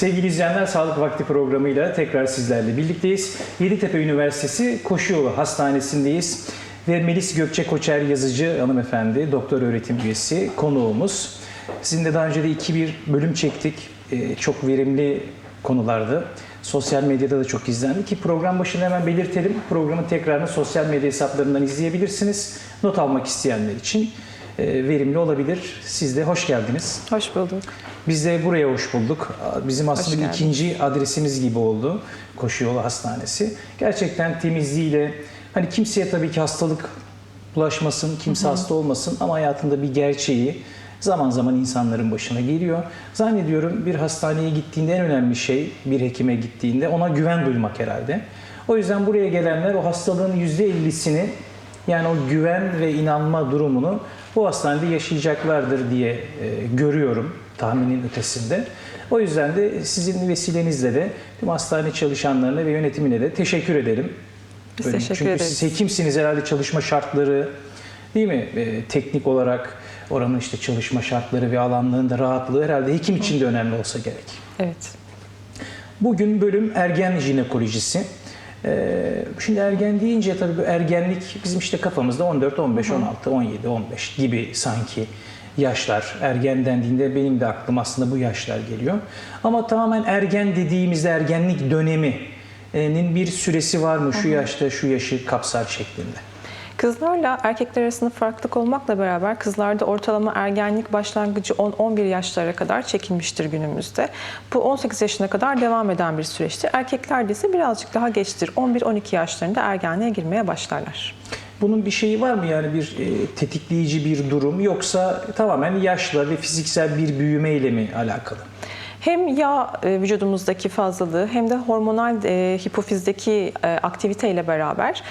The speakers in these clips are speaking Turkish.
Sevgili izleyenler, Sağlık Vakti programıyla tekrar sizlerle birlikteyiz. Yeditepe Üniversitesi Koşuyolu Hastanesi'ndeyiz. Ve Melis Gökçe Koçer yazıcı hanımefendi, doktor öğretim üyesi konuğumuz. Sizinle daha önce de iki bir bölüm çektik. Ee, çok verimli konulardı. Sosyal medyada da çok izlendi ki program başında hemen belirtelim. Programın tekrarını sosyal medya hesaplarından izleyebilirsiniz. Not almak isteyenler için verimli olabilir. Siz de hoş geldiniz. Hoş bulduk. Biz de buraya hoş bulduk. Bizim aslında ikinci adresimiz gibi oldu. Koşuyolu Hastanesi. Gerçekten temizliğiyle hani kimseye tabii ki hastalık bulaşmasın, kimse hasta olmasın ama hayatında bir gerçeği zaman zaman insanların başına geliyor. Zannediyorum bir hastaneye gittiğinde en önemli şey bir hekime gittiğinde ona güven duymak herhalde. O yüzden buraya gelenler o hastalığın %50'sini yani o güven ve inanma durumunu bu hastanede yaşayacaklardır diye e, görüyorum tahminin ötesinde. O yüzden de sizin vesilenizle de tüm hastane çalışanlarına ve yönetimine de teşekkür ederim. Biz Böyle, teşekkür Çünkü ederiz. siz hekimsiniz herhalde çalışma şartları değil mi? E, teknik olarak oranın işte çalışma şartları ve alanlığında rahatlığı herhalde hekim için de önemli olsa gerek. Evet. Bugün bölüm ergen jinekolojisi. Ee, şimdi ergen deyince tabii bu ergenlik bizim işte kafamızda 14, 15, 16, 17, 15 gibi sanki yaşlar. Ergen dendiğinde benim de aklım aslında bu yaşlar geliyor. Ama tamamen ergen dediğimizde ergenlik döneminin bir süresi var mı? Şu yaşta şu yaşı kapsar şeklinde. Kızlarla erkekler arasında farklılık olmakla beraber kızlarda ortalama ergenlik başlangıcı 10-11 yaşlara kadar çekilmiştir günümüzde. Bu 18 yaşına kadar devam eden bir süreçtir. Erkeklerde ise birazcık daha geçtir. 11-12 yaşlarında ergenliğe girmeye başlarlar. Bunun bir şeyi var mı yani bir e, tetikleyici bir durum yoksa tamamen yaşla ve fiziksel bir büyümeyle mi alakalı? Hem yağ e, vücudumuzdaki fazlalığı hem de hormonal e, hipofizdeki e, aktiviteyle beraber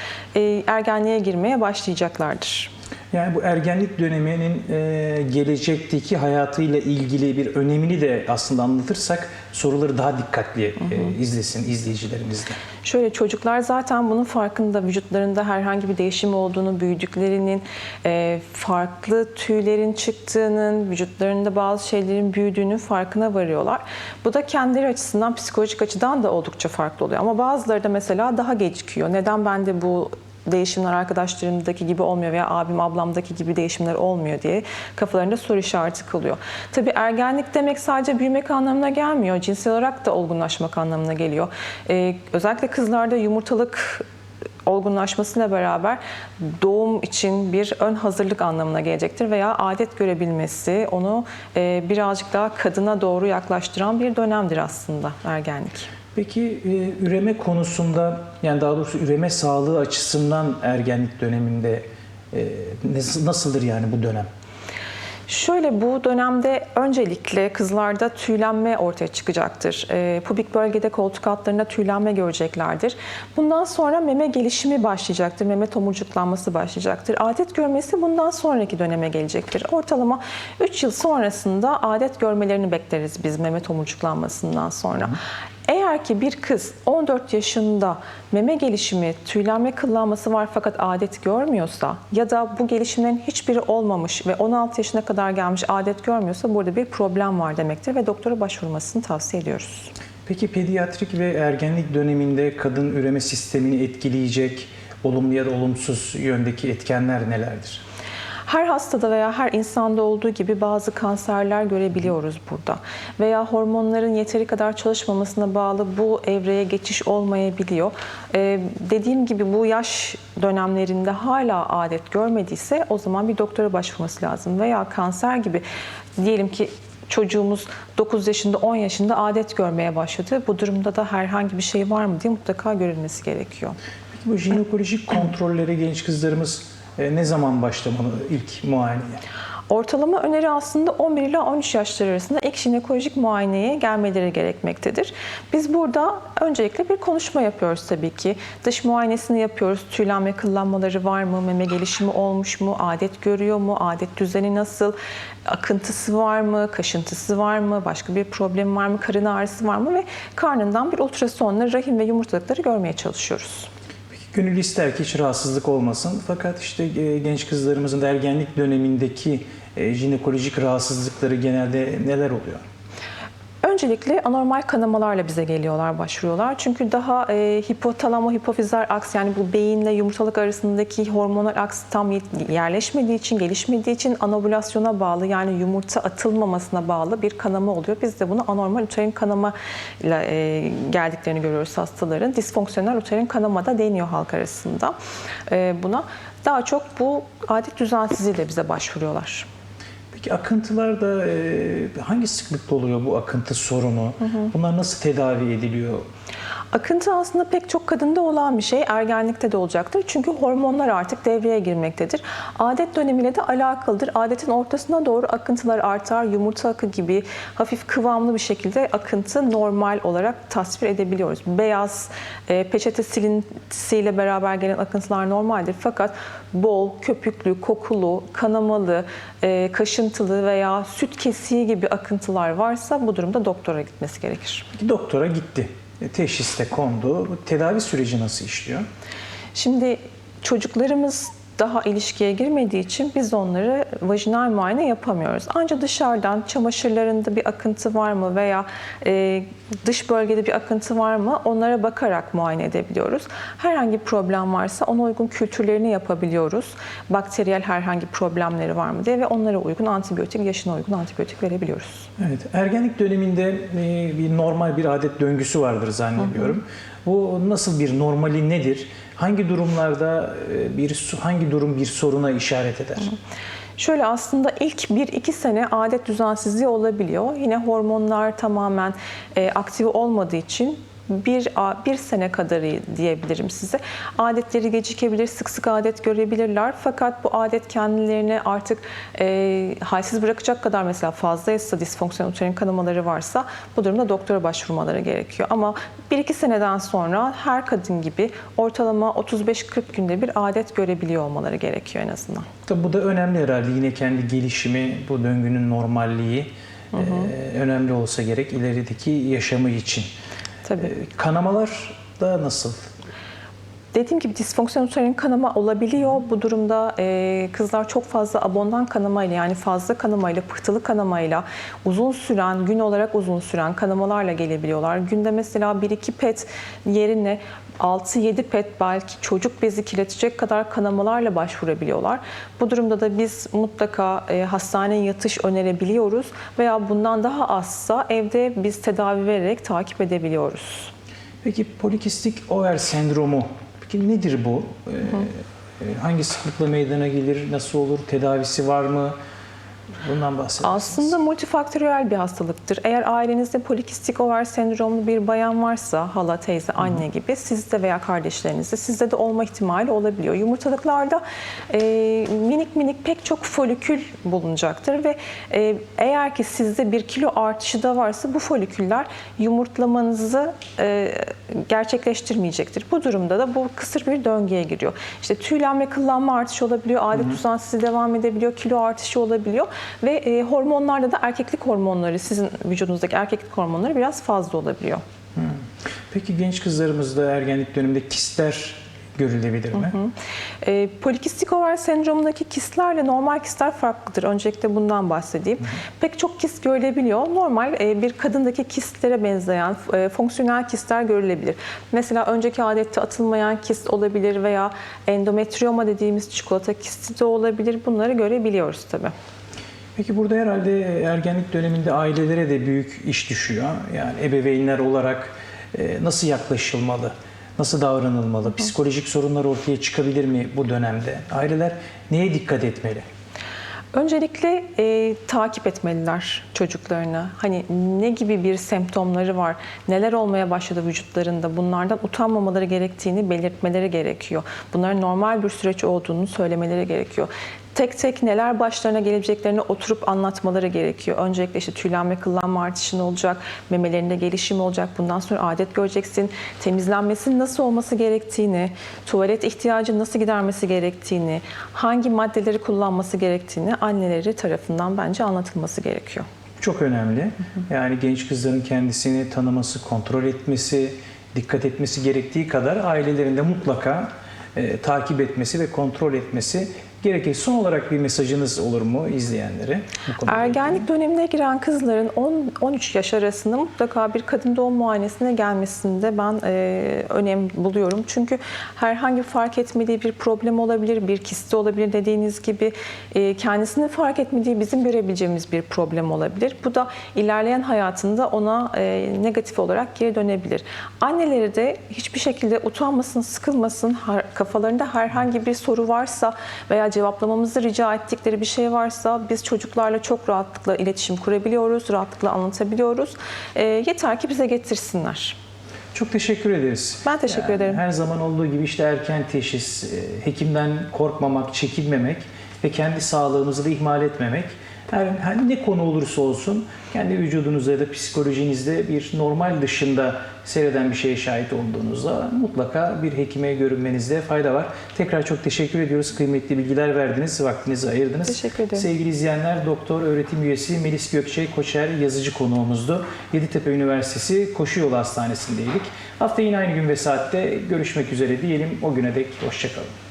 ergenliğe girmeye başlayacaklardır. Yani bu ergenlik döneminin e, gelecekteki hayatıyla ilgili bir önemini de aslında anlatırsak soruları daha dikkatli e, izlesin izleyicilerimiz de. Şöyle çocuklar zaten bunun farkında vücutlarında herhangi bir değişim olduğunu, büyüdüklerinin, e, farklı tüylerin çıktığının, vücutlarında bazı şeylerin büyüdüğünün farkına varıyorlar. Bu da kendileri açısından psikolojik açıdan da oldukça farklı oluyor. Ama bazıları da mesela daha gecikiyor. Neden ben de bu değişimler arkadaşlarımdaki gibi olmuyor veya abim ablamdaki gibi değişimler olmuyor diye kafalarında soru işareti kalıyor. Tabii ergenlik demek sadece büyümek anlamına gelmiyor. Cinsel olarak da olgunlaşmak anlamına geliyor. Ee, özellikle kızlarda yumurtalık olgunlaşmasıyla beraber doğum için bir ön hazırlık anlamına gelecektir veya adet görebilmesi onu e, birazcık daha kadına doğru yaklaştıran bir dönemdir aslında ergenlik. Peki e, üreme konusunda yani daha doğrusu üreme sağlığı açısından ergenlik döneminde e, nasıl- nasıldır yani bu dönem? Şöyle bu dönemde öncelikle kızlarda tüylenme ortaya çıkacaktır. E, pubik bölgede koltuk altlarında tüylenme göreceklerdir. Bundan sonra meme gelişimi başlayacaktır. Meme tomurcuklanması başlayacaktır. Adet görmesi bundan sonraki döneme gelecektir. Ortalama 3 yıl sonrasında adet görmelerini bekleriz biz meme tomurcuklanmasından sonra. Eğer ki bir kız 14 yaşında meme gelişimi, tüylenme kıllanması var fakat adet görmüyorsa ya da bu gelişimlerin hiçbiri olmamış ve 16 yaşına kadar gelmiş adet görmüyorsa burada bir problem var demektir ve doktora başvurmasını tavsiye ediyoruz. Peki pediatrik ve ergenlik döneminde kadın üreme sistemini etkileyecek olumlu ya da olumsuz yöndeki etkenler nelerdir? Her hastada veya her insanda olduğu gibi bazı kanserler görebiliyoruz burada. Veya hormonların yeteri kadar çalışmamasına bağlı bu evreye geçiş olmayabiliyor. Ee, dediğim gibi bu yaş dönemlerinde hala adet görmediyse o zaman bir doktora başvurması lazım. Veya kanser gibi diyelim ki çocuğumuz 9 yaşında 10 yaşında adet görmeye başladı. Bu durumda da herhangi bir şey var mı diye mutlaka görülmesi gerekiyor. Peki bu jinekolojik kontrollere genç kızlarımız e, ne zaman başlamalı ilk muayeneye? Ortalama öneri aslında 11 ile 13 yaşlar arasında ilk jinekolojik muayeneye gelmeleri gerekmektedir. Biz burada öncelikle bir konuşma yapıyoruz tabii ki. Dış muayenesini yapıyoruz. Tüylenme, kıllanmaları var mı? Meme gelişimi olmuş mu? Adet görüyor mu? Adet düzeni nasıl? Akıntısı var mı? Kaşıntısı var mı? Başka bir problem var mı? Karın ağrısı var mı? Ve karnından bir ultrasonla rahim ve yumurtalıkları görmeye çalışıyoruz. Gönül ister ki hiç rahatsızlık olmasın. Fakat işte e, genç kızlarımızın ergenlik dönemindeki e, jinekolojik rahatsızlıkları genelde neler oluyor? Öncelikle anormal kanamalarla bize geliyorlar, başvuruyorlar. Çünkü daha e, hipotalamo hipofizer aks yani bu beyinle yumurtalık arasındaki hormonal aks tam yerleşmediği için, gelişmediği için anovülasyona bağlı yani yumurta atılmamasına bağlı bir kanama oluyor. Biz de bunu anormal uterin kanama ile e, geldiklerini görüyoruz hastaların. Disfonksiyonel uterin kanama da deniyor halk arasında e, buna. Daha çok bu adet düzensizliğiyle bize başvuruyorlar. Peki akıntılarda e, hangi sıklıkta oluyor bu akıntı sorunu? Bunlar nasıl tedavi ediliyor? Akıntı aslında pek çok kadında olan bir şey. Ergenlikte de olacaktır. Çünkü hormonlar artık devreye girmektedir. Adet dönemiyle de alakalıdır. Adetin ortasına doğru akıntılar artar. Yumurta akı gibi hafif kıvamlı bir şekilde akıntı normal olarak tasvir edebiliyoruz. Beyaz e, peçete silintisiyle beraber gelen akıntılar normaldir. Fakat bol, köpüklü, kokulu, kanamalı, e, kaşıntılı veya süt kesiği gibi akıntılar varsa bu durumda doktora gitmesi gerekir. Doktora gitti. E, Teşhis de kondu. Tedavi süreci nasıl işliyor? Şimdi çocuklarımız daha ilişkiye girmediği için biz onları vajinal muayene yapamıyoruz. Ancak dışarıdan çamaşırlarında bir akıntı var mı veya e, dış bölgede bir akıntı var mı onlara bakarak muayene edebiliyoruz. Herhangi bir problem varsa ona uygun kültürlerini yapabiliyoruz. Bakteriyel herhangi problemleri var mı diye ve onlara uygun antibiyotik, yaşına uygun antibiyotik verebiliyoruz. Evet, ergenlik döneminde e, bir normal bir adet döngüsü vardır zannediyorum. Bu nasıl bir normali nedir? Hangi durumlarda e, bir hangi durum bir soruna işaret eder? Şöyle aslında ilk 1-2 sene adet düzensizliği olabiliyor. Yine hormonlar tamamen e, aktif olmadığı için bir, bir sene kadarı diyebilirim size. Adetleri gecikebilir, sık sık adet görebilirler. Fakat bu adet kendilerini artık e, halsiz bırakacak kadar mesela fazlaysa, disfonksiyonel uterin kanamaları varsa bu durumda doktora başvurmaları gerekiyor. Ama 1-2 seneden sonra her kadın gibi ortalama 35-40 günde bir adet görebiliyor olmaları gerekiyor en azından. Tabii bu da önemli herhalde. Yine kendi gelişimi, bu döngünün normalliği e, önemli olsa gerek ilerideki yaşamı için. Tabii. E, Kanamalar da nasıl? Dediğim gibi disfonksiyonel uterin kanama olabiliyor. Bu durumda e, kızlar çok fazla abondan kanamayla yani fazla kanamayla, pıhtılı kanamayla uzun süren, gün olarak uzun süren kanamalarla gelebiliyorlar. Günde mesela 1-2 pet yerine 6-7 pet belki çocuk bezi kirletecek kadar kanamalarla başvurabiliyorlar. Bu durumda da biz mutlaka e, hastaneye yatış önerebiliyoruz veya bundan daha azsa evde biz tedavi vererek takip edebiliyoruz. Peki polikistik over sendromu peki nedir bu? E, e, hangi sıklıkla meydana gelir? Nasıl olur? Tedavisi var mı? Bundan bahsedersiniz. Aslında multifaktöriyel bir hastalıktır. Eğer ailenizde polikistik over sendromlu bir bayan varsa, hala, teyze, anne gibi sizde veya kardeşlerinizde sizde de olma ihtimali olabiliyor. Yumurtalıklarda e, minik minik pek çok folikül bulunacaktır ve e, eğer ki sizde bir kilo artışı da varsa bu foliküller yumurtlamanızı e, gerçekleştirmeyecektir. Bu durumda da bu kısır bir döngüye giriyor. İşte tüylenme, kıllanma artışı olabiliyor, adet düzensizliği devam edebiliyor, kilo artışı olabiliyor ve e, hormonlarda da erkeklik hormonları, sizin vücudunuzdaki erkeklik hormonları biraz fazla olabiliyor. Peki genç kızlarımızda ergenlik döneminde kistler görülebilir mi? E, polikistik over sendromundaki kistlerle normal kistler farklıdır. Öncelikle bundan bahsedeyim. Pek çok kist görülebiliyor. Normal e, bir kadındaki kistlere benzeyen e, fonksiyonel kistler görülebilir. Mesela önceki adette atılmayan kist olabilir veya endometrioma dediğimiz çikolata kisti de olabilir. Bunları görebiliyoruz tabii. Peki burada herhalde ergenlik döneminde ailelere de büyük iş düşüyor. Yani ebeveynler olarak e, nasıl yaklaşılmalı? Nasıl davranılmalı? Psikolojik sorunlar ortaya çıkabilir mi bu dönemde? Aileler neye dikkat etmeli? Öncelikle e, takip etmeliler çocuklarını. Hani ne gibi bir semptomları var, neler olmaya başladı vücutlarında bunlardan utanmamaları gerektiğini belirtmeleri gerekiyor. Bunların normal bir süreç olduğunu söylemeleri gerekiyor. Tek tek neler başlarına gelebileceklerini oturup anlatmaları gerekiyor. Öncelikle işte tüylenme, kıllanma artışı ne olacak, memelerinde gelişim olacak, bundan sonra adet göreceksin, temizlenmesinin nasıl olması gerektiğini, tuvalet ihtiyacı nasıl gidermesi gerektiğini, hangi maddeleri kullanması gerektiğini anneleri tarafından bence anlatılması gerekiyor. Çok önemli. Yani genç kızların kendisini tanıması, kontrol etmesi, dikkat etmesi gerektiği kadar ailelerinde mutlaka e, takip etmesi ve kontrol etmesi Gerekir. Son olarak bir mesajınız olur mu izleyenlere? Ergenlik dönemine giren kızların 10-13 yaş arasında mutlaka bir kadın doğum muayenesine gelmesinde ben e, önem buluyorum. Çünkü herhangi fark etmediği bir problem olabilir, bir kisti olabilir dediğiniz gibi e, kendisini fark etmediği bizim görebileceğimiz bir problem olabilir. Bu da ilerleyen hayatında ona e, negatif olarak geri dönebilir. Anneleri de hiçbir şekilde utanmasın, sıkılmasın, kafalarında herhangi bir soru varsa veya cevaplamamızı rica ettikleri bir şey varsa biz çocuklarla çok rahatlıkla iletişim kurabiliyoruz, rahatlıkla anlatabiliyoruz. E, yeter ki bize getirsinler. Çok teşekkür ederiz. Ben teşekkür ederim. Her zaman olduğu gibi işte erken teşhis, e, hekimden korkmamak, çekinmemek ve kendi sağlığımızı da ihmal etmemek. Her, ne konu olursa olsun kendi vücudunuzda ya da psikolojinizde bir normal dışında seyreden bir şeye şahit olduğunuzda mutlaka bir hekime görünmenizde fayda var. Tekrar çok teşekkür ediyoruz. Kıymetli bilgiler verdiniz, vaktinizi ayırdınız. Teşekkür ederim. Sevgili izleyenler, Doktor Öğretim Üyesi Melis Gökçe Koçer yazıcı konuğumuzdu. Yeditepe Üniversitesi Koşu Yolu Hastanesi'ndeydik. Hafta yine aynı gün ve saatte görüşmek üzere diyelim. O güne dek hoşçakalın.